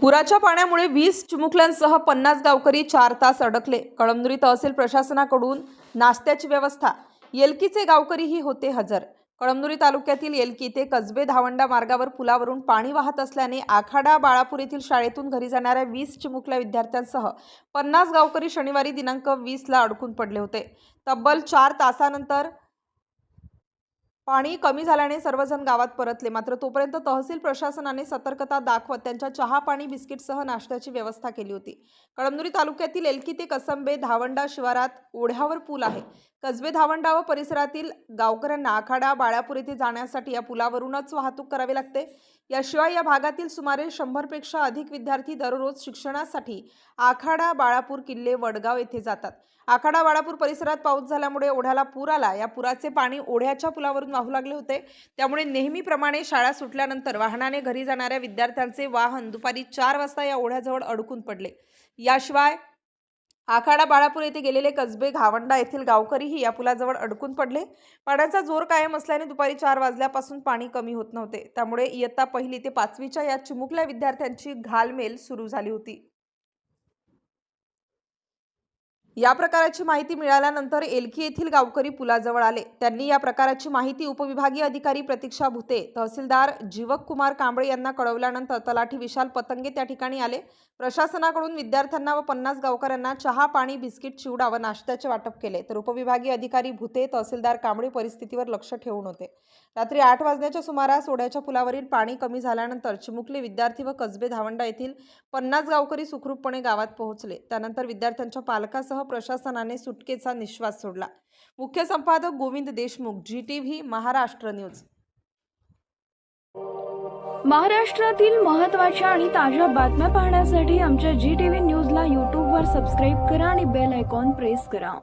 पुराच्या पाण्यामुळे वीस चिमुकल्यांसह पन्नास गावकरी चार तास अडकले. कळमनुरी तहसील प्रशासनाकडून नाश्त्याची व्यवस्था. येलकीचे गावकरीही होते हजर. कळमनुरी तालुक्यातील येलकी ते कसबे धावंडा मार्गावर पुलावरून पाणी वाहत असल्याने आखाडा बाळापूर येथील शाळेतून घरी जाणाऱ्या वीस चिमुकल्या विद्यार्थ्यांसह पन्नास गावकरी शनिवारी दिनांक वीसला अडकून पडले होते. तब्बल चार तासानंतर पाणी कमी झाल्याने सर्वजण गावात परतले. मात्र तोपर्यंत तहसील प्रशासनाने सतर्कता दाखवत त्यांच्या चहा पाणी बिस्किटसह नाश्त्याची व्यवस्था केली होती. कळमनुरी तालुक्यातील एलकी ते कसंबे धावंडा शिवारात ओढ्यावर पूल आहे. कसबे धावंडा व परिसरातील गावकऱ्यांना आखाडा बाळापूर येथे जाण्यासाठी या पुलावरूनच वाहतूक करावी लागते. याशिवाय या भागातील सुमारे शंभरपेक्षा अधिक विद्यार्थी दररोज शिक्षणासाठी आखाडा बाळापूर किल्ले वडगाव येथे जातात. आखाडा बाळापूर परिसरात पाऊस झाल्यामुळे ओढ्याला पूर आला. या पुराचे पाणी ओढ्याच्या पुलावरून वाहू लागले होते. त्यामुळे नेहमीप्रमाणे शाळा सुटल्यानंतर वाहनाने घरी जाणाऱ्या विद्यार्थ्यांचे वाहन दुपारी चार वाजता या ओढ्याजवळ अडकून पडले. याशिवाय आखाडा बाळापूर येथे गेलेले कसबे घावंडा येथील गावकरीही या पुलाजवळ अडकून पडले. पाण्याचा जोर कायम असल्याने दुपारी चार वाजल्यापासून पाणी कमी होत नव्हते. त्यामुळे इयत्ता पहिली ते पाचवीच्या या चिमुकल्या विद्यार्थ्यांची घालमेल सुरू झाली होती. या प्रकाराची माहिती मिळाल्यानंतर एलकी येथील गावकरी पुलाजवळ आले. त्यांनी या प्रकाराची माहिती उपविभागीय अधिकारी प्रतीक्षा भुते तहसीलदार जीवक कुमार कांबळे यांना कळवल्यानंतर तलाठी विशाल पतंगे त्या ठिकाणी आले. प्रशासनाकडून विद्यार्थ्यांना व पन्नास गावकऱ्यांना चहा पाणी बिस्किट चिवडा व नाश्त्याचे वाटप केले. तर उपविभागीय अधिकारी भुते तहसीलदार कांबळे परिस्थितीवर लक्ष ठेवून होते. रात्री आठ वाजण्याच्या सुमारास ओढ्याच्या पुलावरील पाणी कमी झाल्यानंतर चिमुकले विद्यार्थी व कसबे धावंडा येथील पन्नास गावकरी सुखरूपपणे गावात पोहोचले. त्यानंतर विद्यार्थ्यांच्या पालकासह प्रशासनाने सुटकेचा निश्वास सोडला. मुख्य संपादक Govind Deshmukh G T V Maharashtra news. महाराष्ट्रातील महत्त्वाच्या आणि ताज्या बातम्या पाहण्यासाठी आमच्या जी टी व्ही न्यूजला यूट्यूबवर सबस्क्राईब करा आणि बेल आयकॉन प्रेस करा.